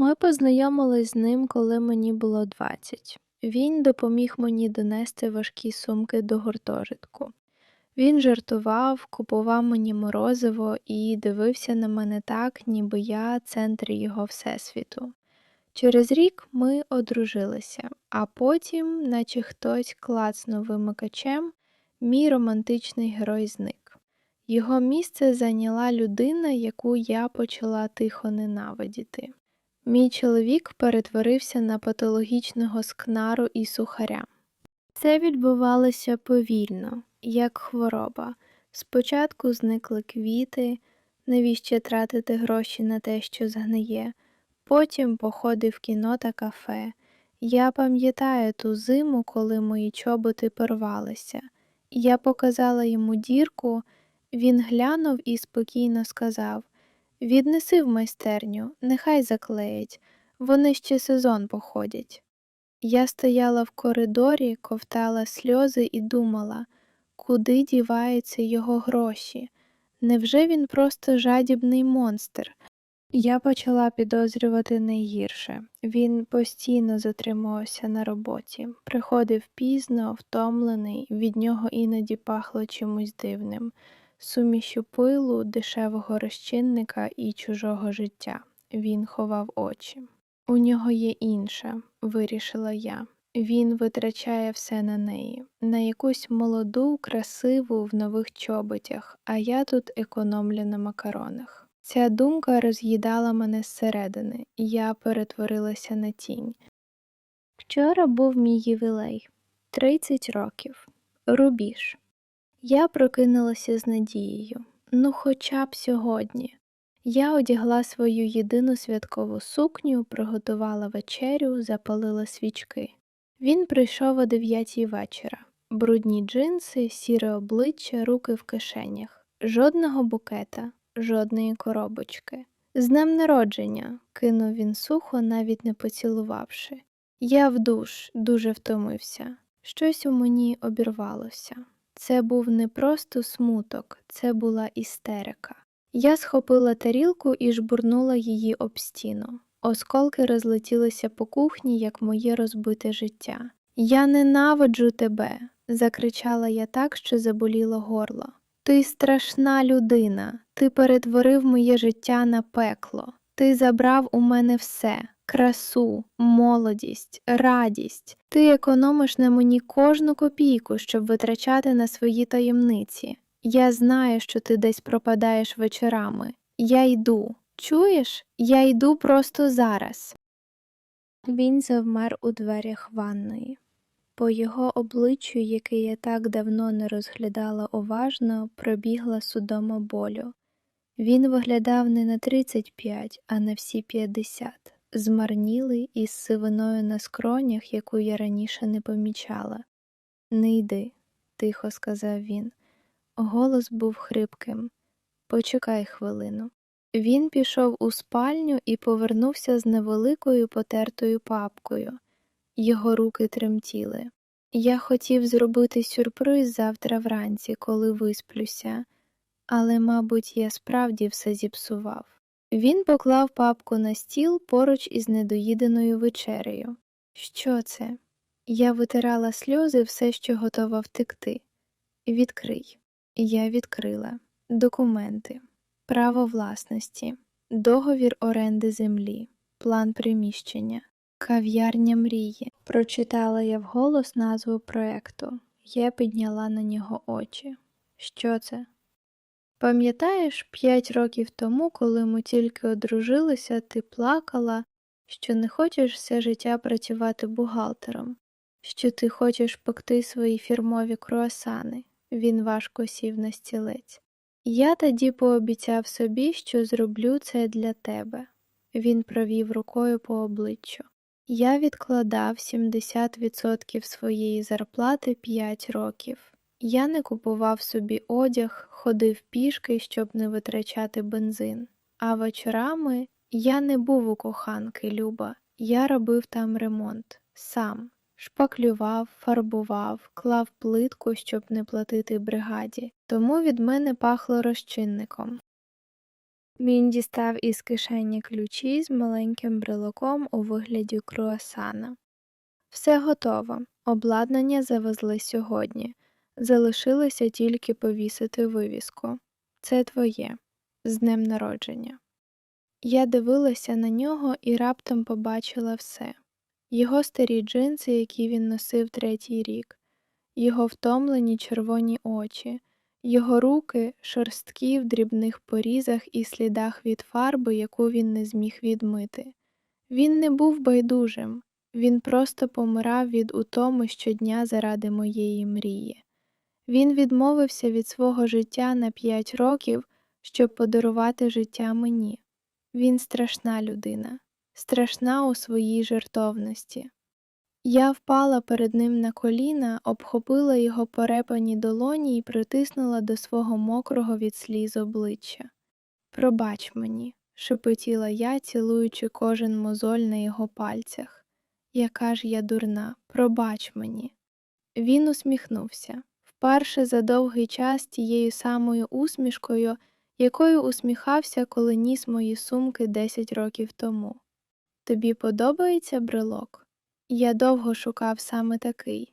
Ми познайомились з ним, коли мені було 20. Він допоміг мені донести важкі сумки до гуртожитку. Він жартував, купував мені морозиво і дивився на мене так, ніби я центр його всесвіту. Через рік ми одружилися, а потім, наче хтось клацнув вимикачем, мій романтичний герой зник. Його місце зайняла людина, яку я почала тихо ненавидіти. Мій чоловік перетворився на патологічного скнару і сухаря. Це відбувалося повільно, як хвороба. Спочатку зникли квіти, навіщо тратити гроші на те, що згниє, потім походи в кіно та кафе. Я пам'ятаю ту зиму, коли мої чоботи порвалися. Я показала йому дірку, він глянув і спокійно сказав Віднеси в майстерню, нехай заклеять, вони ще сезон походять. Я стояла в коридорі, ковтала сльози і думала, куди діваються його гроші. Невже він просто жадібний монстр? Я почала підозрювати найгірше. Він постійно затримувався на роботі, приходив пізно, втомлений, від нього іноді пахло чимось дивним сумішю пилу, дешевого розчинника і чужого життя. Він ховав очі. У нього є інше, вирішила я. Він витрачає все на неї, на якусь молоду, красиву в нових чоботях, а я тут економлю на макаронах. Ця думка роз'їдала мене зсередини, і я перетворилася на тінь. Вчора був мій ювілей 30 років. Рубіж. Я прокинулася з надією. Ну, хоча б сьогодні. Я одягла свою єдину святкову сукню, приготувала вечерю, запалила свічки. Він прийшов о дев'ятій вечора. Брудні джинси, сіре обличчя, руки в кишенях, жодного букета, жодної коробочки. З днем народження, кинув він сухо, навіть не поцілувавши. Я в душ дуже втомився. Щось у мені обірвалося. Це був не просто смуток, це була істерика. Я схопила тарілку і жбурнула її об стіну. Осколки розлетілися по кухні, як моє розбите життя. Я ненавиджу тебе, закричала я так, що заболіло горло. Ти страшна людина, ти перетворив моє життя на пекло, ти забрав у мене все красу, молодість, радість. Ти економиш на мені кожну копійку, щоб витрачати на свої таємниці. Я знаю, що ти десь пропадаєш вечорами. Я йду. Чуєш? Я йду просто зараз. Він завмер у дверях ванної. По його обличчю, яке я так давно не розглядала уважно, пробігла судома болю. Він виглядав не на 35, а на всі 50 змарнілий із сивиною на скронях, яку я раніше не помічала. Не йди, тихо сказав він. Голос був хрипким. Почекай хвилину. Він пішов у спальню і повернувся з невеликою потертою папкою. Його руки тремтіли. Я хотів зробити сюрприз завтра вранці, коли висплюся, але, мабуть, я справді все зіпсував. Він поклав папку на стіл поруч із недоїденою вечерею. Що це? Я витирала сльози все, що готова втекти. Відкрий. Я відкрила документи, право власності, договір оренди землі, план приміщення, кав'ярня мрії. Прочитала я вголос назву проекту. Я підняла на нього очі. Що це? Пам'ятаєш, п'ять років тому, коли ми тільки одружилися, ти плакала, що не хочеш все життя працювати бухгалтером, що ти хочеш пекти свої фірмові круасани. Він важко сів на стілець. Я тоді пообіцяв собі, що зроблю це для тебе. Він провів рукою по обличчю. Я відкладав 70% своєї зарплати 5 років. Я не купував собі одяг, ходив пішки, щоб не витрачати бензин. А вечорами я не був у коханки, Люба, я робив там ремонт сам, шпаклював, фарбував, клав плитку, щоб не платити бригаді, тому від мене пахло розчинником. Він дістав із кишені ключі з маленьким брелоком у вигляді круасана. Все готово, обладнання завезли сьогодні. Залишилося тільки повісити вивіску. Це твоє. З днем народження. Я дивилася на нього і раптом побачила все його старі джинси, які він носив третій рік, його втомлені червоні очі, його руки шорсткі в дрібних порізах і слідах від фарби, яку він не зміг відмити. Він не був байдужим, він просто помирав від утоми щодня заради моєї мрії. Він відмовився від свого життя на п'ять років, щоб подарувати життя мені. Він страшна людина, страшна у своїй жертовності. Я впала перед ним на коліна, обхопила його порепані долоні і притиснула до свого мокрого від сліз обличчя. Пробач мені, шепотіла я, цілуючи кожен мозоль на його пальцях. Яка ж я дурна, пробач мені. Він усміхнувся, вперше за довгий час тією самою усмішкою, якою усміхався, коли ніс мої сумки 10 років тому. Тобі подобається брелок? Я довго шукав саме такий.